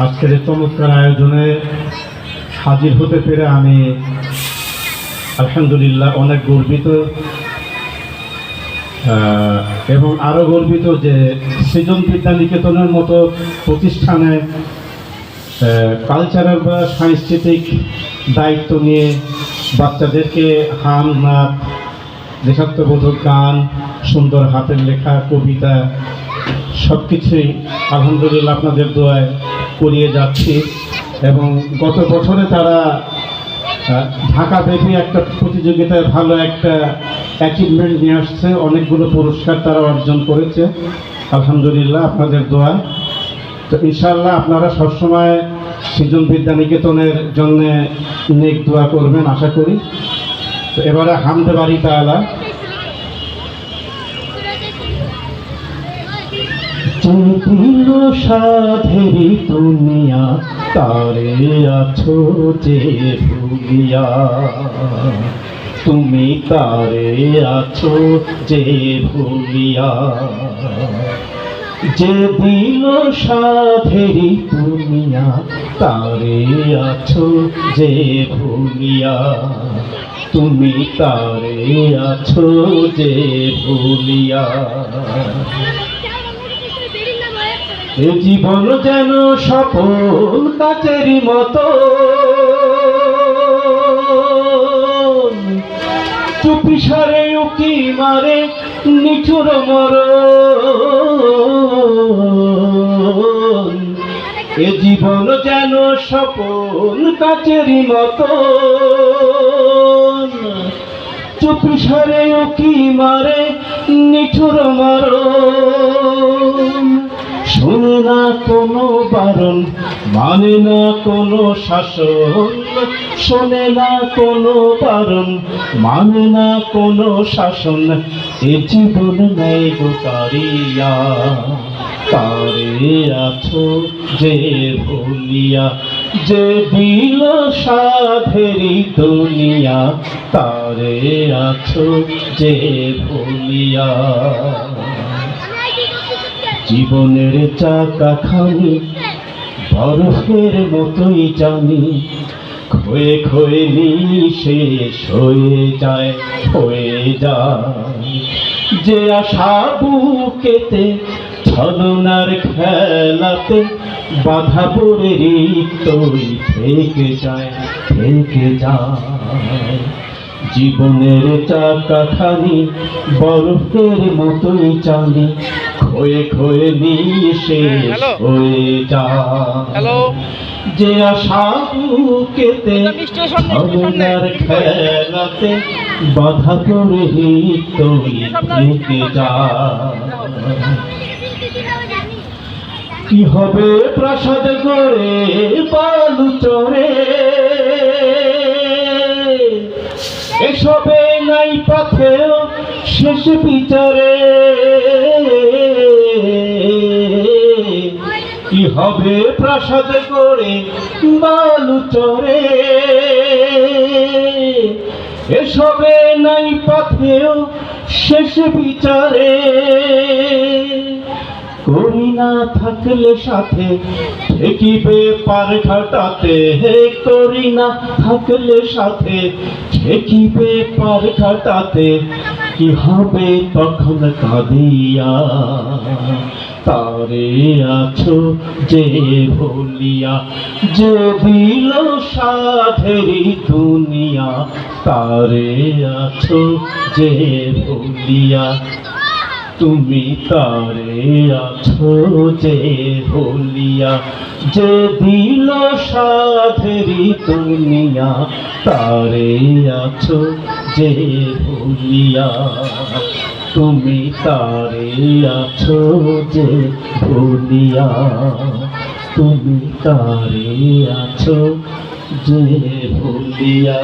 আজকের এই চমৎকার আয়োজনে হাজির হতে পেরে আমি আলহামদুলিল্লাহ অনেক গর্বিত এবং আরও গর্বিত যে সৃজন বিদ্যা নিকেতনের মতো প্রতিষ্ঠানে কালচারাল বা সাংস্কৃতিক দায়িত্ব নিয়ে বাচ্চাদেরকে হাম নাচ দেশাত্মবোধক গান, সুন্দর হাতের লেখা, কবিতা সব কিছুই আলহামদুলিল্লাহ আপনাদের দোয়ায় করিয়ে যাচ্ছি। এবং গত বছরে তারা ঢাকা ঢাকাব্যাপী একটা প্রতিযোগিতায় ভালো একটা অ্যাচিভমেন্ট নিয়ে আসছে। অনেকগুলো পুরস্কার তারা অর্জন করেছে। আলহামদুলিল্লাহ আপনাদের দোয়া। তো ইনশাল্লাহ আপনারা সবসময় সৃজন বিদ্যা নিকেতনের জন্য নেক দোয়া করবেন, আশা করি। তো এবারে হামদে বাড়ি তালা দিল সাধেরি দুনিয়া, তারে আছো যে ভুলিয়া। তুমি তারে আছো যে ভুলিয়া। যে দিল সাধেরি দুনিয়া, তারে আছো যে ভুলিয়া। তুমি তারে আছো যে ভুলিয়া। এ জীবন যেন সফল কাচেরই মতো। চুপি সারে, উকি মারে, নিঠুর মর এ জীবন যেন সফল কাচেরই মতো। উকি মারে? নিঠুর শোনে না কোনো বারণ মানে না কোনো শাসন। শোনে না কোনো বারণ মানে না কোনো শাসন। এ জীবন নেই তারিয়া, তারে আছো যে ভুলিয়া। যে দিল সাধেরি দুনিয়া, তারে আছো যে ভুলিয়া। জীবনের চাকা খানি, বরফের মতোই জানি খয়ে খয়ে শেষ হয়ে যায় হয়ে যায়। যে আশা বুকেতে, ছলনার খেলাতে বাধা পড়ে রিক্তই থেকে যায় থেকে যায়। জীবনের চাকা খানি বরফের মতোই চালি খয়ে খয়ে নিয়ে শেষ হয়ে যা যে আশা বুকেতে সামনে। ছলনার খেলাতে বাধা পড়ে রিক্তই থেকে যায়। কি হবে প্রাসাদ গড়ে, বালু চরে এসবে নাই পথেও শেষ বিচারে। কি হবে প্রাসাদ করে বালু চরে এসবে নাই পথেও শেষ বিচারে। করি না থাকলে সাথে ঠেকিবে পার ঘাটাতে হে করি না থাকলে সাথে ঠেকিবে পার ঘাটাতে কি হবে তখন কাঁদিয়া? তারে আছো যে ভুলিয়া, যে দিল সাধেরি দুনিয়া। তারে আছো যে ভুলিয়া তুমি তারে আছো যে ভুলিয়া যে দিল সাধেরি দুনিয়া, তারে আছো যে ভুলিয়া তুমি তারে আছো যে ভুলিয়া তুমি তারে আছো যে ভুলিয়া